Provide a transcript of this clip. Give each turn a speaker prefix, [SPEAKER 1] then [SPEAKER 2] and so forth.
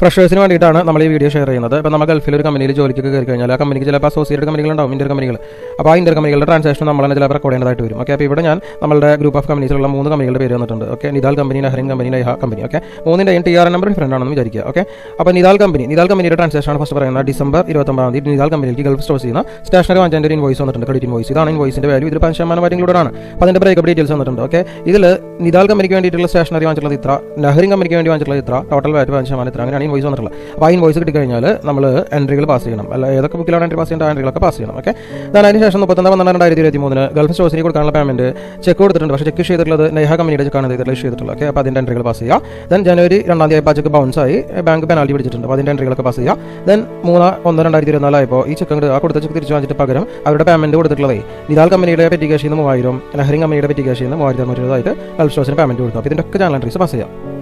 [SPEAKER 1] ഫ്രഷേഴ്സിന് വേണ്ടിയിട്ടാണ് നമ്മൾ ഈ വീഡിയോ ഷെയർ ചെയ്യുന്നത്. അപ്പോൾ നമ്മൾ ഗൾഫിൽ ഒരു കമ്പനിയിൽ ജോലിക്കൊക്കെ കയറി കഴിഞ്ഞാൽ ആ കമ്പനിക്ക് ചിലപ്പോൾ അസോസിയേറ്റ് കമ്പനികളുണ്ടാവും ഇന്ത്യൻ കമ്പനികൾ അപ്പോൾ ആ ഇന്ത്യൻ കമ്പനികളുടെ ട്രാൻസാക്ഷൻ നമ്മൾ തന്നെ ചിലപ്പോൾ റെക്കോർഡ് ചെയ്യേണ്ടതായിട്ട് വരും. ഓക്കെ അപ്പോൾ ഇവിടെ ഞാൻ നമ്മുടെ ഗ്രൂപ്പ് ഓഫ് കമ്പനീസിലുള്ള മൂന്ന് കമ്പനികളുടെ പേര് വന്നിട്ടുണ്ട് okay Nidal company Nahrin company Naiha company okay മൂന്നിന്റെയും T R number different ആണെന്ന് വിചാരിക്കുക. ഓക്കെ അപ്പോൾ നിദാൽ കമ്പനി നിദാൽ കമ്പനിയുടെ ട്രാൻസാക്ഷൻ ആണ് ഫസ്റ്റ് പറയുന്നത്. ഡിസംബർ ഇരുപത്തൊമ്പതാം തീയതി നിദാൽ കമ്പനിക്ക് ഗൾഫ് സ്റ്റോർ ചെയ്യുന്ന സ്റ്റേഷനറി വാങ്ങിച്ചതിന്റെ ഒരു ഇൻവോയ്സ് വന്നിട്ടുണ്ട്. ക്രെഡിറ്റ് ഇൻവോയ്സ് ഇതാണ് ഇൻവോയ്സിന്റെ വാല്യൂ ഇതിൽ പതിനഞ്ച് ശതമാനം ആണ്. അപ്പോൾ അതിന്റെ ബ്രേക്കപ്പ് ഡീറ്റെയിൽസ് വന്നിട്ടുണ്ട്. ഓക്കെ ഇതിൽ നിദാൽ കമ്പനിക്ക് വേണ്ടിയിട്ടുള്ള സ്റ്റേഷനറി വാങ്ങിച്ചിട്ടുള്ളത് ഇത്ര നഹറിൻ കമ്പനിക്ക് വേണ്ടി വാങ്ങിച്ചിട്ടുള്ളത് ഇത്ര ടോട്ടൽ വാല്യൂ പതിനഞ്ച് ശതമാനം ഇത്ര. അങ്ങനെയാണ് ഇൻവോയ്സ് വന്നിട്ടുള്ളത് അപ്പോൾ ആ ഇൻവോയ്സ് കിട്ടിക്കഴിഞ്ഞാൽ നമ്മൾ എൻട്രികൾ പാസ് ചെയ്യണം. അല്ല ഏതൊക്കെ ബുക്കിലാണ് എൻട്രി പാസ് ചെയ്യേണ്ട ആ എൻട്രികളൊക്കെ പാസ് ചെയ്യണം ഓക്കെ ഞാൻ അതിന് ശേഷം മുപ്പത്തൊന്ന് പന്ത്രണ്ട് രണ്ടായിരത്തി ഇരുപത്തി മൂന്നിന് ഗൾഫ് സ്റ്റോസിന് കൊടുക്കാനുള്ള പേയ്മെന്റ് ചെക്ക് കൊടുത്തിട്ടുണ്ട് പക്ഷേ ചെക്ക് ചെയ്തിട്ടുള്ളത് നെഹ കമ്പനിയുടെ ചെക്കാണ് ഇഷ്യൂ ചെയ്തിട്ടുള്ളത് ഓക്കെ അപ്പോൾ അതിന്റെ എൻട്രികൾ പാസ് ചെയ്യുക ദെൻ ജനുവരി രണ്ടാം തീയതി ആയപ്പോൾ ചെക്ക് ബൗൺസ് ആയി. ബാങ്ക് പെനാൽറ്റി പിടിച്ചിട്ടുണ്ട് അപ്പോൾ അതിന്റെ എൻട്രികളൊക്കെ പാസ് ചെയ്യുക ദെൻ മൂന്ന് ഒന്ന് രണ്ടായിരത്തി ഇരുപത്തിനാലായപ്പോൾ ഈ ചെക്ക് ആ കൊടുത്ത ചെക്ക് തിരിച്ചു വാങ്ങിച്ചിട്ട് പകരം അവരുടെ പേയ്മെന്റ് കൊടുത്തിട്ടുള്ളത്. നിതാൽ കമ്പനിയുടെ പെറ്റി ക്യാഷിൽ മൂവായിരം ലഹരി കമ്പനിയുടെ പെറ്റി ക്യാഷിൽ നിന്ന് മൂവായിരത്തി അറുന്നൂറ്റി ഇരുപതായിട്ട് ഗൾഫ് സ്റ്റോസിന് പേയ്മെന്റ് കൊടുക്കും അപ്പോൾ ഇതിന്റെ ഒക്കെ ചാനൽ എൻട്രീസ് പാസ് ചെയ്യാം.